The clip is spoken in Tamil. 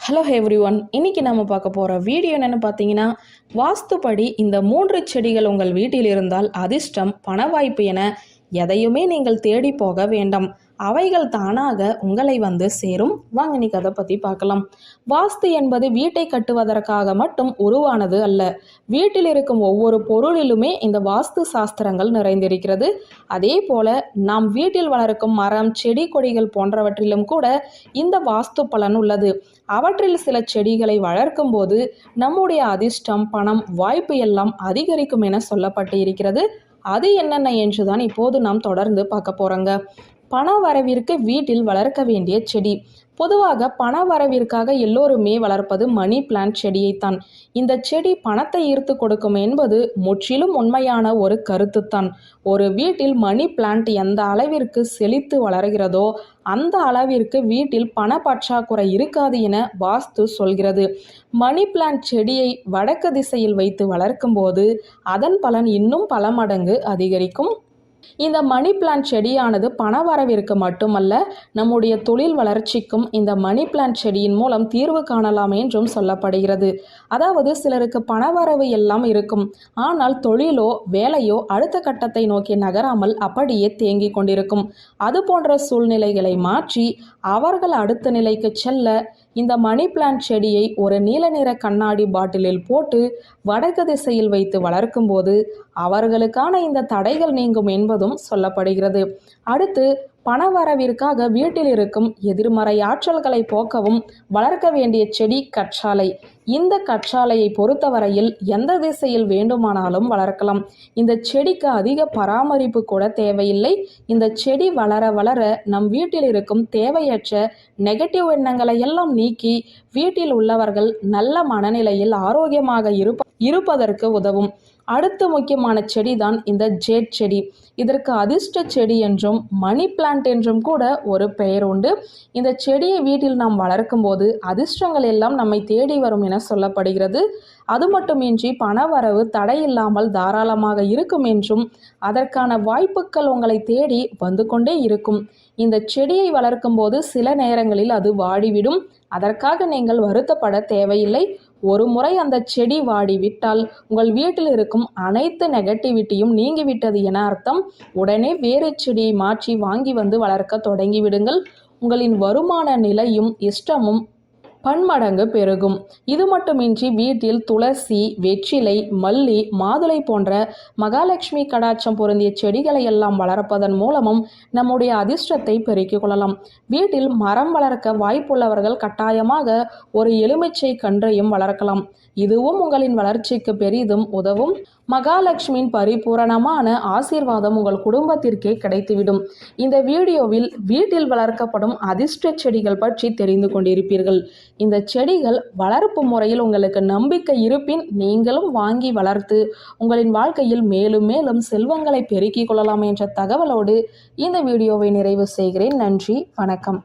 ஹலோ எவ்ரி ஒன் இன்னைக்கு நம்ம பார்க்க போகிற வீடியோ என்னென்னு பார்த்தீங்கன்னா வாஸ்துப்படி இந்த மூன்று செடிகள் உங்கள் வீட்டில் இருந்தால் அதிர்ஷ்டம் பண வாய்ப்பு என எதையுமே நீங்கள் தேடி போக வேண்டாம். அவைகள் தானாக உங்களை வந்து சேரும். வாங்க நீ அதை பற்றி பார்க்கலாம். வாஸ்து என்பது வீட்டை கட்டுவதற்காக மட்டும் உருவானது அல்ல. வீட்டில் இருக்கும் ஒவ்வொரு பொருளிலுமே இந்த வாஸ்து சாஸ்திரங்கள் நிறைந்திருக்கிறது. அதே போல நாம் வீட்டில் வளர்க்கும் மரம் செடி கொடிகள் போன்றவற்றிலும் கூட இந்த வாஸ்து பலன் உள்ளது. அவற்றில் சில செடிகளை வளர்க்கும் போது நம்முடைய அதிர்ஷ்டம் பணம் வாய்ப்பு எல்லாம் அதிகரிக்கும் என சொல்லப்பட்டு இருக்கிறது. அது என்னென்ன என்றுதான் இப்போது நாம் தொடர்ந்து பார்க்க போறோங்க. பண வரவிற்கு வீட்டில் வளர்க்க வேண்டிய செடி. பொதுவாக பண வரவிற்காக எல்லோருமே வளர்ப்பது மணி பிளான்ட் செடியைத்தான். இந்த செடி பணத்தை ஈர்த்து கொடுக்கும் என்பது முற்றிலும் உண்மையான ஒரு கருத்துத்தான். ஒரு வீட்டில் மணி பிளான்ட் எந்த அளவிற்கு செழித்து வளர்கிறதோ அந்த அளவிற்கு வீட்டில் பண பற்றாக்குறை இருக்காது என வாஸ்து சொல்கிறது. மணி பிளான்ட் செடியை வடக்கு திசையில் வைத்து வளர்க்கும்போது அதன் பலன் இன்னும் பல மடங்கு அதிகரிக்கும் இந்த மணி பிளான்ட் செடியானது பண வரவிற்கு மட்டுமல்ல நம்முடைய தொழில் வளர்ச்சிக்கும் இந்த மணி பிளான்ட் செடியின் மூலம் தீர்வு காணலாம் என்றும் சொல்லப்படுகிறது. அதாவது சிலருக்கு பணவரவு எல்லாம் இருக்கும். ஆனால் தொழிலோ வேலையோ அடுத்த கட்டத்தை நோக்கி நகராமல் அப்படியே தேங்கி கொண்டிருக்கும். அது போன்ற சூழ்நிலைகளை மாற்றி அவர்கள் அடுத்த நிலைக்கு செல்ல இந்த மணி பிளான்ட் செடியை ஒரு நீல நிற கண்ணாடி பாட்டிலில் போட்டு வடக்கு திசையில் வைத்து வளர்க்கும்போது அவர்களுக்கான இந்த தடைகள் நீங்கும் என்பதும் சொல்லப்படுகிறது. அடுத்து பணவரவிற்காக வீட்டில் இருக்கும் எதிர்மறை ஆற்றல்களை போக்கவும் வளர்க்க வேண்டிய செடி கற்றாழை. இந்த கற்றாழையை பொறுத்தவரையில் எந்த திசையில் வேண்டுமானாலும் வளர்க்கலாம். இந்த செடிக்கு அதிக பராமரிப்பு கூட தேவையில்லை. இந்த செடி வளர வளர நம் வீட்டில் இருக்கும் தேவையற்ற நெகட்டிவ் எண்ணங்களை எல்லாம் நீக்கி வீட்டில் உள்ளவர்கள் நல்ல மனநிலையில் ஆரோக்கியமாக இருப்ப இருப்பதற்கு உதவும். அடுத்த முக்கியமான செடி தான் இந்த ஜேட் செடி. இதற்கு அதிர்ஷ்ட செடி என்றும் மணி பிளான்ட் என்றும் கூட ஒரு பெயர் உண்டு. இந்த செடியை வீட்டில் நாம் வளர்க்கும் போது அதிர்ஷ்டங்கள் எல்லாம் நம்மை தேடி வரும் என சொல்லப்படுகிறது. அது மட்டுமின்றி பணவரவு தடையில்லாமல் தாராளமாக இருக்கும் என்றும் அதற்கான வாய்ப்புகள் உங்களை தேடி வந்து கொண்டே இருக்கும். இந்த செடியை வளர்க்கும் போது சில நேரங்களில் அது வாடிவிடும். அதற்காக நீங்கள் வருத்தப்பட தேவையில்லை. ஒரு முறை அந்த செடி வாடிவிட்டால் உங்கள் வீட்டில் இருக்கும் அனைத்து நெகட்டிவிட்டியும் நீங்கிவிட்டது என அர்த்தம். உடனே வேறு செடியை மாற்றி வாங்கி வந்து வளர்க்க தொடங்கிவிடுங்கள். உங்களின் வருமான நிலையும் இஷ்டமும் பன்மடங்கு பெருகும். இது மட்டுமின்றி வீட்டில் துளசி வெற்றிலை மல்லி மாதுளை போன்ற மகாலட்சுமி கடாட்சம் பொருந்திய செடிகளை எல்லாம் வளர்ப்பதன் மூலமும் நம்முடைய அதிர்ஷ்டத்தை பெருக்கிக் கொள்ளலாம். வீட்டில் மரம் வளர்க்க வாய்ப்புள்ளவர்கள் கட்டாயமாக ஒரு எலுமிச்சை கன்றையும் வளர்க்கலாம். இதுவும் உங்களின் வளர்ச்சிக்கு பெரிதும் உதவும். மகாலட்சுமியின் பரிபூரணமான ஆசீர்வாதம் உங்கள் குடும்பத்திற்கே கிடைத்துவிடும். இந்த வீடியோவில் வீட்டில் வளர்க்கப்படும் அதிர்ஷ்ட செடிகள் பற்றி தெரிந்து கொண்டிருப்பீர்கள். இந்த செடிகள் வளர்ப்பு முறையில் உங்களுக்கு நம்பிக்கை இருப்பின் நீங்களும் வாங்கி வளர்த்து உங்களின் வாழ்க்கையில் மேலும் மேலும் செல்வங்களை பெருக்கிக் கொள்ளலாம் என்ற தகவலோடு இந்த வீடியோவை நிறைவு செய்கிறேன். நன்றி வணக்கம்.